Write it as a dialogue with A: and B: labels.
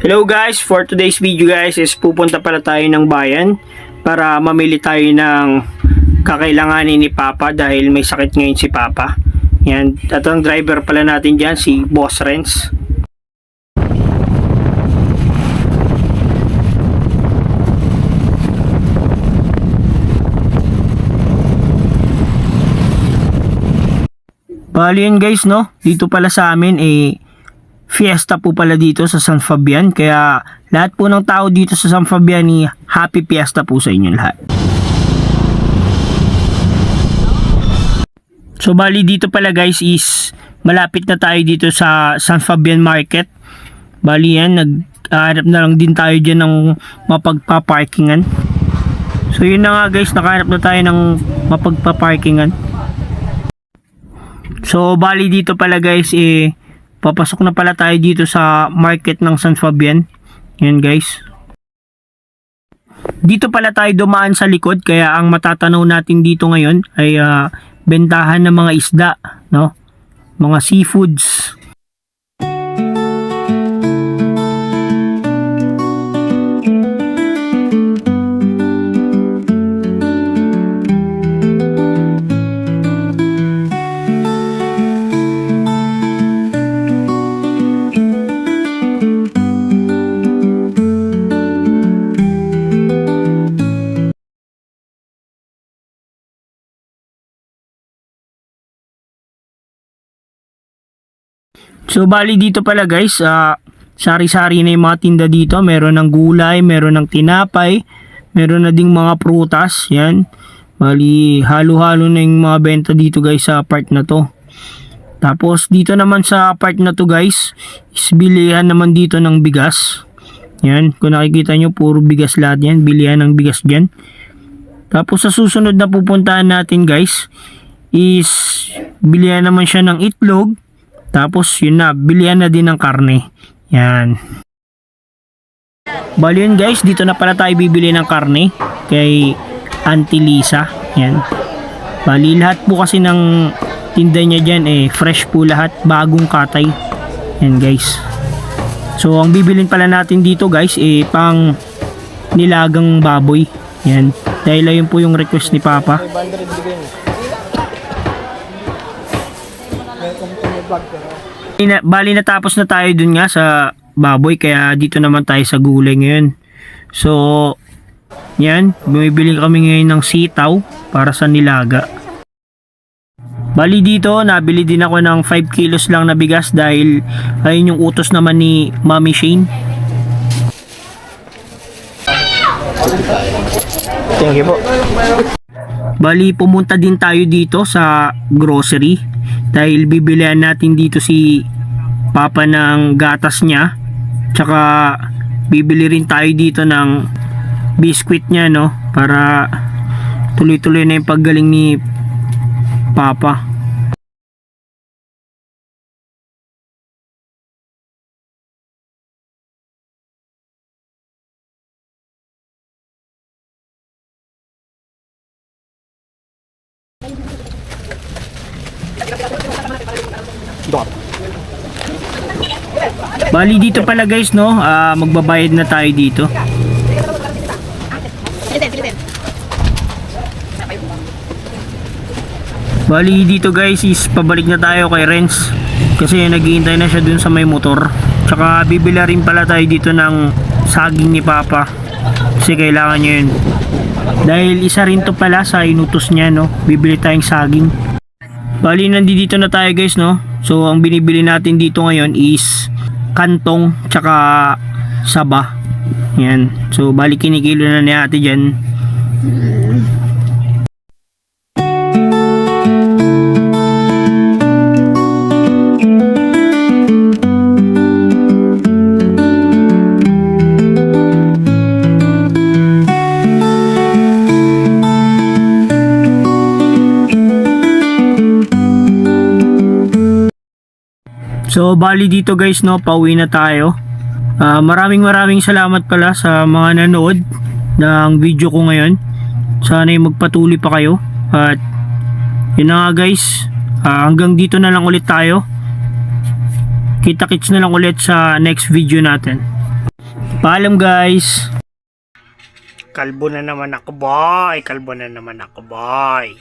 A: Hello guys, for today's video guys is pupunta pala tayo ng bayan para mamili tayo ng kakailanganin ni Papa dahil may sakit ngayon si Papa. Yan, at ang driver pala natin dyan si Boss Renz. Bali guys no, dito pala sa amin eh fiesta po pala dito sa San Fabian kaya lahat po ng tao dito sa San Fabian ni happy fiesta po sa inyo lahat. So bali dito pala guys is malapit na tayo dito sa San Fabian Market. Bali yan, naghanap na lang din tayo dyan ng mapagpa-parkingan. So yun na nga guys, nakahanap na tayo ng mapagpa-parkingan. So bali dito pala guys eh papasok na pala tayo dito sa market ng San Fabian. Yan guys. Dito pala tayo dumaan sa likod kaya ang matatanaw natin dito ngayon ay ah, bentahan ng mga isda, no? Mga seafoods. So bali dito pala guys, ah sari-sari na yung mga tinda dito. Meron ng gulay, meron ng tinapay, meron na ding mga prutas. Yan. Bali halo-halo na yung mga benta dito guys sa part na to. Tapos dito naman sa part na to guys, is bilihan naman dito ng bigas. Yan, kung nakikita nyo, puro bigas lahat yan. Bilihan ng bigas dyan. Tapos sa susunod na pupuntahan natin guys, is bilihan naman siya ng itlog, tapos yun na, bilihan na din ng karne. Yan. Bali yun guys, dito na pala tayo bibili ng karne kay Auntie Lisa. Yan. Bali lahat po kasi ng tinda niya dyan eh fresh po lahat, bagong katay. Yan guys. So ang bibilin pala natin dito guys eh pang nilagang baboy. Yan. Dahil ayun po yung request ni Papa. Ina- Bali natapos na tayo dun nga sa baboy kaya dito naman tayo sa gulay ngayon. So, yan, bumibili kami ngayon ng sitaw para sa nilaga. Bali dito, nabili din ako ng 5 kilos lang na bigas dahil ayun yung utos naman ni Mami Shane. Thank you po. Bali, pumunta din tayo dito sa grocery dahil bibilihan natin dito si Papa ng gatas niya. Tsaka bibili rin tayo dito ng biskwit niya no para tuloy-tuloy na yung paggaling ni Papa. Bali dito pala guys no, ah, magbabayad na tayo dito. Bali dito guys is pabalik na tayo kay Renz kasi naghihintay na siya dun sa may motor. Tsaka bibila rin pala tayo dito ng saging ni Papa kasi kailangan niya yun. Dahil isa rin to pala sa inutos niya no, bibili tayong saging. Bali nandito na tayo guys no. So ang binibili natin dito ngayon is kantong tsaka saba. Yan. So bali kinikilo na ni ate dyan. So bali dito guys no, pauwi na tayo. Ah, maraming maraming salamat pala sa mga nanood ng video ko ngayon. Sana ay magpatuloy pa kayo. At yun na nga guys, ah, hanggang dito na lang ulit tayo. Kita-kits na lang ulit sa next video natin. Paalam guys! Kalbo na naman ako boy! Kalbo na naman ako boy!